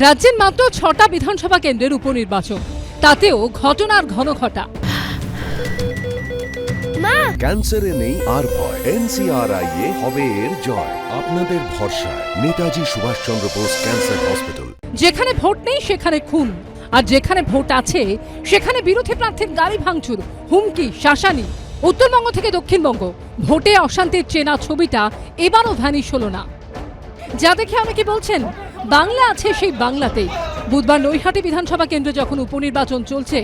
রাজ্যের মাত্র ছটা বিধানসভা কেন্দ্রের উপনির্বাচন। তাতেও ঘটনার ঘন ঘটা ক্যান্সারে নেই আর ভয়। এনসিআরআই এ হবে এর জয়। আপনাদের ভরসায়। Netaji Subhash Chandra Bose cancer hospital. যেখানে ভোট নেই সেখানে খুন। আর যেখানে ভোট আছে সেখানে বিরোধী প্রার্থীর গাড়ি ভাঙচুর হুমকি শাসানি। উত্তরবঙ্গ থেকে দক্ষিণবঙ্গ। ভোটে অশান্তির চেনা ছবিটা এবারও ভ্যানিশ হলো না। যা দেখে অনেকে বলছেন? বাংলা আছে সেই বাংলাতেই। বুধবার নৈহাটি বিধানসভা কেন্দ্রে যখন উপনির্বাচন চলছে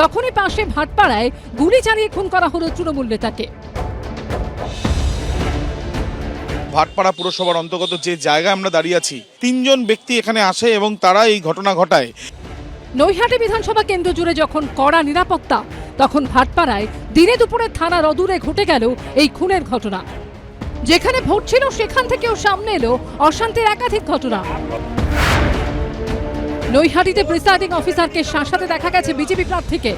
তখনই পাশে ভাটপাড়ায় গুলি চালিয়ে খুন করা হলো তৃণমূল নেতাকে। ভাটপাড়া পুরসভার অন্তর্গত যে জায়গায় আমরা দাঁড়িয়ে আছি তিনজন ব্যক্তি এখানে আসে এবং তারা এই ঘটনা ঘটায়। নৈহাটি বিধানসভা কেন্দ্র জুড়ে যখন কড়া নিরাপত্তা তখন ভাটপাড়ায় দিনে দুপুরে থানার অদূরে ঘটে গেল এই খুনের ঘটনা। যেখানে ভোট ছিল সেখান থেকেও সামনে এলো অশান্তির একাধিক ঘটনা। নৈহাটিতে প্রিসাইডিং অফিসারকে শাসাতে দেখা গেছে বিজেপি প্রার্থীকে।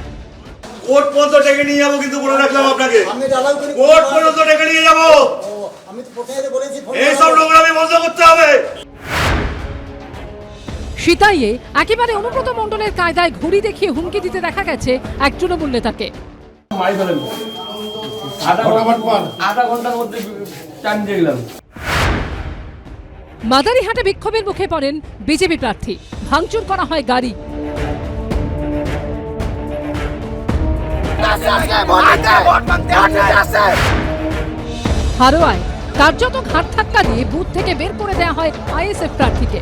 কোর্ট পর্যন্ত ডেকে নিয়ে যাব কিন্তু বলে রাখলাম আপনাকে। কোর্ট পর্যন্ত ডেকে নিয়ে যাব। ও, আমি তো প্রথমে বলেছি ফোন এইসব নোংরামি বন্ধ করতে হবে। সিতাইয়ে একেবারে অনুব্রত মণ্ডলের কায়দায় ঘড়ি দেখিয়ে হুমকি দিতে দেখা গেছে এক তৃণমূল নেতাকে। আধা ঘণ্টার মধ্যে টাইম দিয়ে গেলাম। মাদারিহাটে বিক্ষোভের মুখে পড়েন বিজেপি প্রার্থী। ভাঙচুর করা হয় গাড়ি। হারোয়ায় কার্যত ঘাট ধাক্কা দিয়ে বুথ থেকে বের করে দেওয়া হয় আইএসএফ প্রার্থীকে।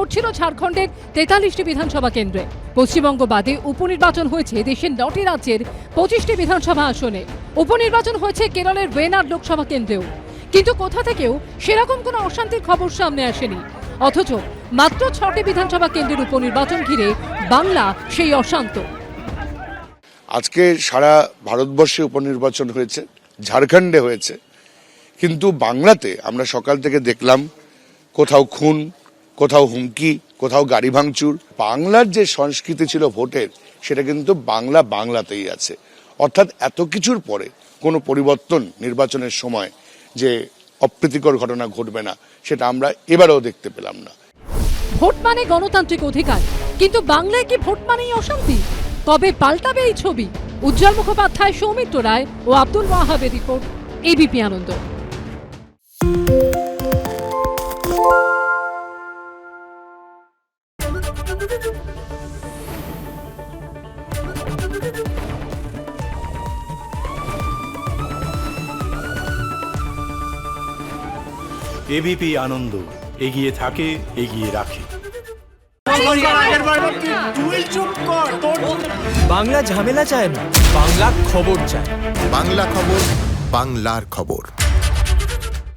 বুধবার ভোট ছিল ঝাড়খণ্ডের তেতাল্লিশটি বিধানসভা কেন্দ্রে। পশ্চিমবঙ্গ বাদে উপনির্বাচন হয়েছে দেশের নটি রাজ্যের পঁচিশটি বিধানসভা আসনে। উপনির্বাচন হয়েছে কেরলের ওয়েনার লোকসভা কেন্দ্রেও। কিন্তু কোথা থেকেও সেরকম কোনো অশান্তির খবর সামনে আসেনি। অথচ মাত্র ছটি বিধানসভা কেন্দ্রের উপনির্বাচন ঘিরে বাংলা সেই অশান্ত। আজকে সারা ভারতবর্ষে উপনির্বাচন হয়েছে, ঝাড়খণ্ডে হয়েছে। কিন্তু বাংলাতে আমরা সকাল থেকে দেখলাম কোথাও খুন কোথাও হুমকি, কোথাও গাড়ি ভাঙচুর। বাংলার যে সংস্কৃতি ছিল ভোটের, সেটা কিন্তু বাংলা বাংলাতেই আছে। অর্থাৎ এত কিছুর পরে কোনো পরিবর্তন নির্বাচনের সময় যে অপ্রীতিকর ঘটনা ঘটবে না, সেটা আমরা এবারেও দেখতে পেলাম না। ভোট মানে গণতান্ত্রিক অধিকার, কিন্তু বাংলায় কি ভোট মানেই অশান্তি? কবে পাল্টাবে এই ছবি? উজ্জ্বল মুখোপাধ্যায়, সৌমিত্র রায় ও Abdul ওয়াহাবের report ABP Ananda. ABP Ananda এগিয়ে থাকে এগিয়ে রাখে। বাংলা ঝামেলা চায় না বাংলা খবর চায়। বাংলা খবর বাংলার খবর।